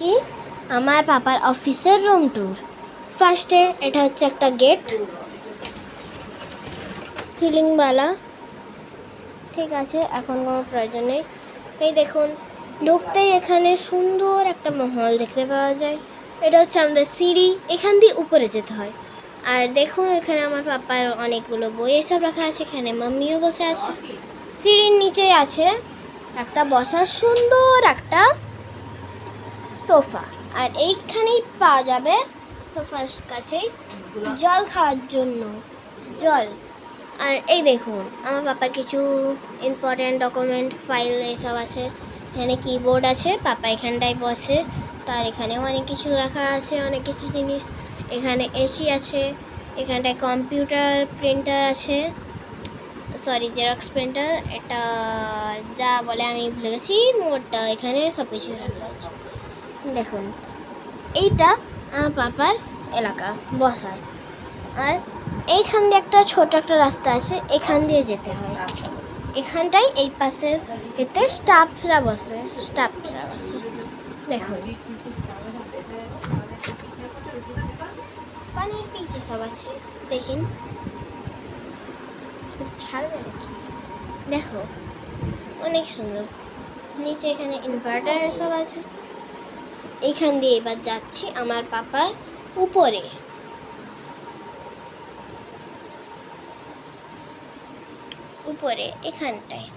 যাচ্ছি আমার পাপার অফিসের রুম ট্যুর ফার্স্টে এটা হচ্ছে একটা গেট সিলিংওয়ালা ঠিক আছে, এখন কোনো প্রয়োজন নেই। এই দেখুন, ঢুকতেই এখানে সুন্দর একটা মহল দেখতে পাওয়া যায়। এটা হচ্ছে আমাদের সিঁড়ি, এখান দিয়ে উপরে যেতে হয়। আর দেখুন, এখানে আমার পাপার অনেকগুলো বই এসব রাখা আছে, এখানে মাম্মিও বসে আছে। সিঁড়ির নিচেই আছে একটা বসার সুন্দর একটা সোফা। আর এইখানেই পাওয়া যাবে সোফার কাছেই জল খাওয়ার জন্য। জল। আর এই দেখুন, আমার পাপার কিছু ইম্পর্ট্যান্ট ডকুমেন্ট ফাইল এসব আছে। এখানে কিবোর্ড আছে, পাপা এখানটায় বসে। তার এখানেও অনেক কিছু রাখা আছে, অনেক কিছু জিনিস। এখানে এসি আছে, এখানটায় কম্পিউটার প্রিন্টার আছে। সরি জেরক্স প্রিন্টার এটা যা বলে আমি ভুলে গেছি, মোটটা এখানে সব কিছু রাখা আছে। দেখুন, এইটা আমার পাপার এলাকা, বসার। আর এইখান দিয়ে একটা ছোট একটা রাস্তা আছে, এখান দিয়ে যেতে হয়। এখানটাই এই পাশে এতে স্টাফরা বসে স্টাফরা বসে। দেখুন। পানির পিচে সব আছে, দেখিন। ছাড়বে নাকি? দেখো, অনেক সুন্দর। নিচে এখানে ইনভার্টার সব আছে। এইখান দিয়ে এবার যাচ্ছি আমার পাপার উপরে। উপরে, এখানটায়।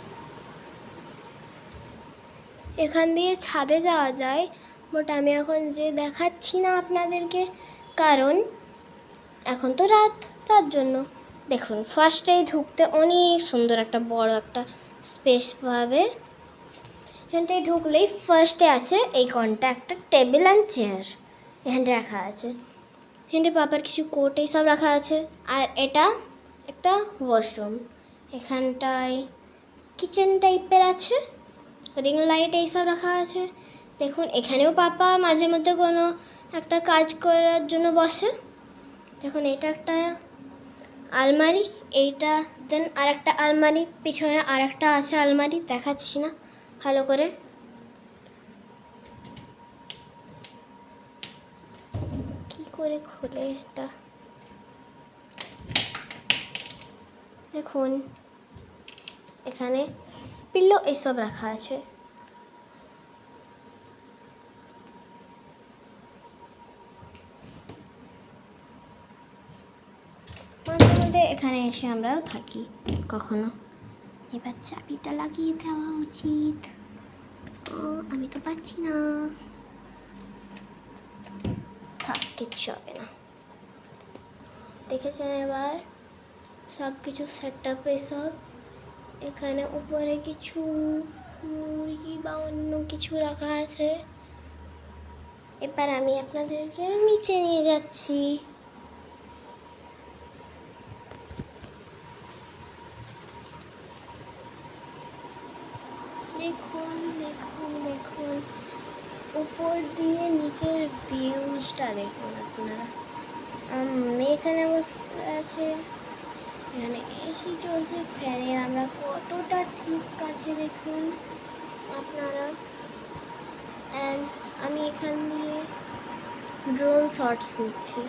এখান দিয়ে ছাদে যাওয়া যায় বাট আমি এখন যে দেখাচ্ছি না আপনাদেরকে, কারণ এখন তো রাত, তার জন্য। দেখুন ফার্স্টেই ঢুকতে অনেক সুন্দর একটা বড় একটা স্পেস পাবে। এখানটায় ঢুকলেই ফার্স্টে আছে এই কনটা একটা টেবিল অ্যান্ড চেয়ার এখানটা রাখা আছে। এখানটা পাপার কিছু কোট এই সব রাখা আছে। আর এটা একটা ওয়াশরুম এখানটায় কিচেন টাইপের আছে। রিং লাইট এইসব রাখা আছে। দেখুন, এখানেও পাপা মাঝে মধ্যে কোনো একটা কাজ করার জন্য বসে। দেখুন এটা একটা আলমারি, এইটা দেন আর একটা আলমারি, পিছনে আর একটা আছে আলমারি, দেখাচ্ছি না। ভালো করে। কি করে খুলে এটা? দেখুন, এখানে পিল্লো এইসব রাখা আছে। মধ্যে এখানে এসে আমরাও থাকি, কখনো। এবার চাবিটা লাগিয়ে দেওয়া উচিত। ও, আমি তো পাচ্ছি না। থাক, কিচ্ছু হবে না। দেখেছেন এবার? সব কিছু সেট আপ এসব এখানে উপরে কিছু মুরগি বা অন্য কিছু রাখা আছে। এবার আমি আপনাদেরকে নিচে নিয়ে যাচ্ছি। দেখুন দেখুন দেখুন উপর দিয়ে নিচের ভিউজটা দেখুন আপনারা। এখানে আছে। এখানে এসি চলছে, ফ্যানের আমরা কতটা ঠিক কাছে দেখুন আপনারা। অ্যান্ড আমি এখান দিয়ে ড্রোন শর্টস নিচ্ছি।